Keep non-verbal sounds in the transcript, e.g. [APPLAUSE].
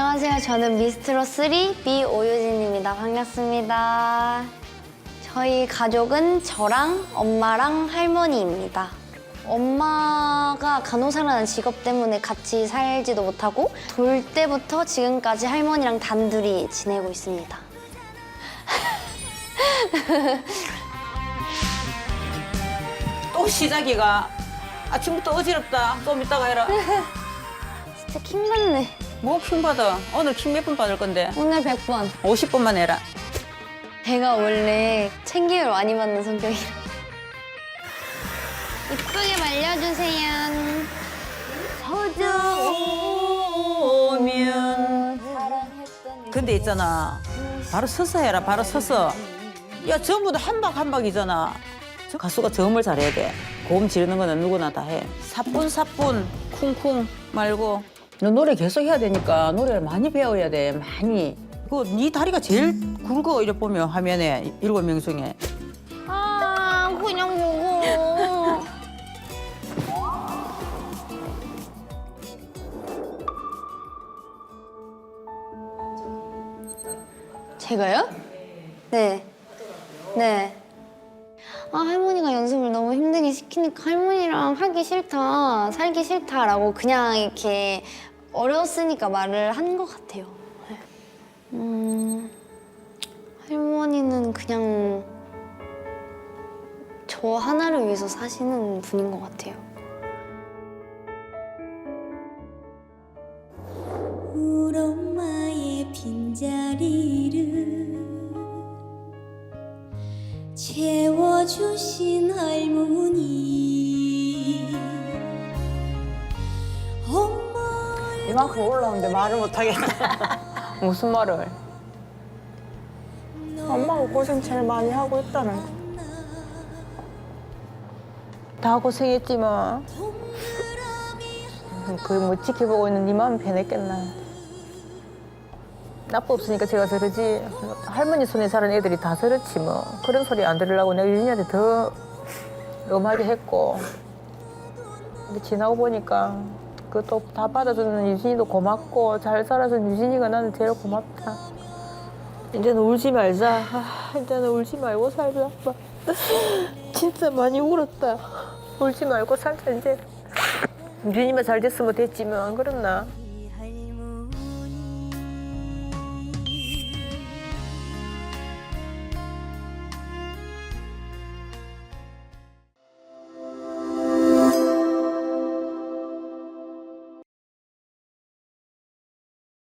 안녕하세요. 저는 미스트로 3 B 오유진입니다. 반갑습니다. 저희 가족은 저랑 엄마랑 할머니입니다. 엄마가 간호사라는 직업 때문에 같이 살지도 못하고 돌 때부터 지금까지 할머니랑 단둘이 지내고 있습니다. 또 시작이가 아침부터 어지럽다. 좀 이따가 해라. [LAUGHS] 진짜 킹받네. 뭐 킹 받아? 오늘 킹 몇 번 받을 건데? 오늘 100번. 50번만 해라. 제가 원래 챙김을 많이 받는 성격이라. 이쁘게 말려주세요. 오면. 근데 있잖아. 바로 서서 해라. 바로 서서. 야, 전부 다 한박 한 박이잖아. 저 가수가 저음을 잘해야 돼. 고음 지르는 거는 누구나 다 해. 사뿐사뿐 쿵쿵 말고. 너 노래 계속 해야 되니까 노래를 많이 배워야 돼. 많이. 그네 다리가 제일 굵어 이래 보면 화면에 일곱 명 중에. 아, 그냥 먹어. 제가요? 네. 네. 아, 할머니가 연습을 너무 힘들게 시키니까 할머니랑 하기 싫다, 살기 싫다라고 그냥 이렇게 어려웠으니까 말을 한 것 같아요. 네. 음, 할머니는 그냥 저 하나를 위해서 사시는 분인 것 같아요. 채워주신 할머니 이만큼 올라오는데 말을 못하겠다. [LAUGHS] 무슨 말을? 엄마가 고생 제일 많이 하고 있다는 거. 다 고생했지만 그뭐 지켜보고 있는 네 마음 변했겠나. 나빠 없으니까 제가 저러지. 할머니 손에 자란 애들이 다 저렇지 뭐. 그런 소리 안 들으려고 내가 유진이한테 더 엄하게 했고. 근데 지나고 보니까 그것도 다 받아주는 유진이도 고맙고 잘 살아준 유진이가 나는 제일 고맙다. 이제는 울지 말자. 아, 이제는 울지 말고 살자. 아빠. [LAUGHS] 진짜 많이 울었다. 울지 말고 살자 이제. 유진이만 잘 됐으면 됐지만 안 그랬나?